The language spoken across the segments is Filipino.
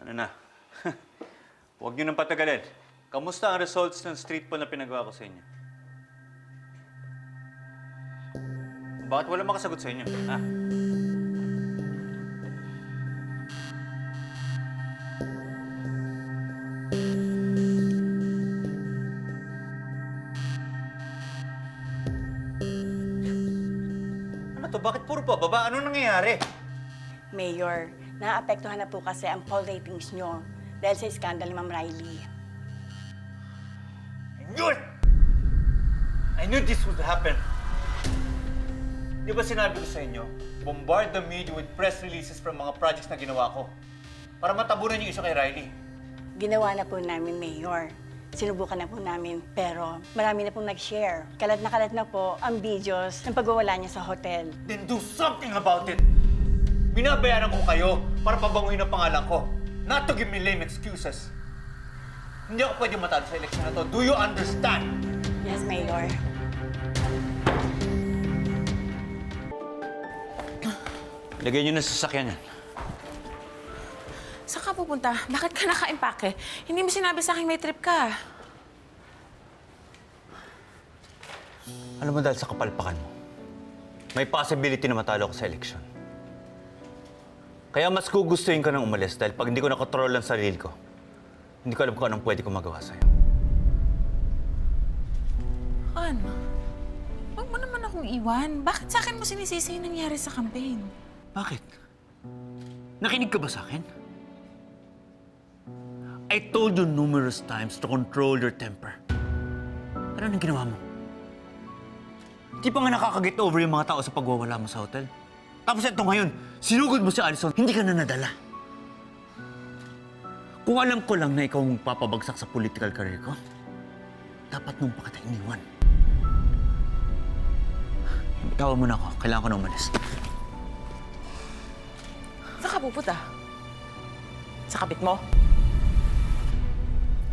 Ano na? Huwag niyo nang patagalin. Kamusta ang results ng street poll na pinagawa ko sa inyo? Bakit wala makasagot sa inyo? Ha? Ano to? Bakit puro pababa? Ano nangyayari? Mayor, naapektuhan na po kasi ang poll ratings nyo dahil sa skandal ni Ma'am Riley. I knew it! I knew this would happen. Di ba sinabi ko sa inyo, bombard the media with press releases from mga projects na ginawa ko para matabunan yung iso kay Riley. Ginawa na po namin, Mayor. Sinubukan na po namin, pero marami na pong nag-share. Kalat na kalat na po ang videos ng pagwawala niya sa hotel. Then do something about it! Binabayaran ko kayo para pabanguhin ang pangalan ko. Not to give me lame excuses. Hindi ako pwede matalo sa eleksyon na to. Do you understand? Yes, Mayor. Lagay niyo na sa sasakyan yan. Saan ka pupunta? Bakit ka naka-impake? Hindi mo sinabi sa akin may trip ka. Alam mo dahil sa kapalpakan mo, may possibility na matalo ako sa eleksyon. Kaya mas gugustuhin ko nang umalis dahil pag hindi ko nakontrol ang sarili ko, hindi ko alam kung anong pwede ko magawa sa'yo. Han, huwag mo naman akong iwan. Bakit sa akin mo sinisisi yung nangyari sa campaign? Bakit? Nakinig ka ba sa akin? I told you numerous times to control your temper. Ano nang ginawa mo? Di pa nga nakakaget over yung mga tao sa pagwawala mo sa hotel. Tapos ito ngayon, sinugod mo si Alison, hindi ka na nadala. Kung alam ko lang na ikaw ang papabagsak sa political career ko, dapat nung pa kita iniwan. Bitawan mo na ako. Kailangan ko na umalis. Saan ka pupunta? Sa kabit mo?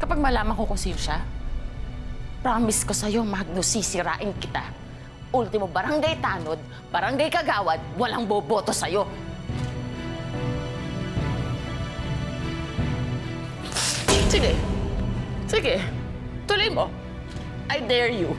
Kapag malaman ko kung sino siya, promise ko sa'yo, Magno, sisirain kita. Ultimo, barangay tanod, barangay kagawad, walang boboto sa'yo. Sige. Sige. Tuloy mo. I dare you.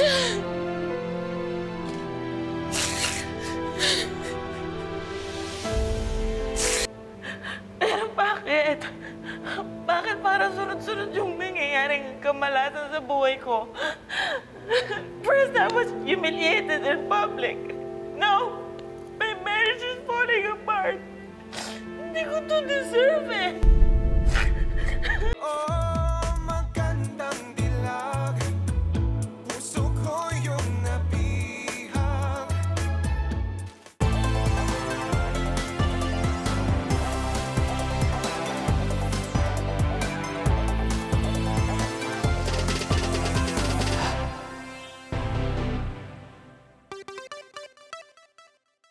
Pero bakit? Bakit para sunod-sunod yung nangyayaring kamalasan sa buhay ko? First, I was humiliated in public. Now, my marriage is falling apart. Hindi ko to deserve eh.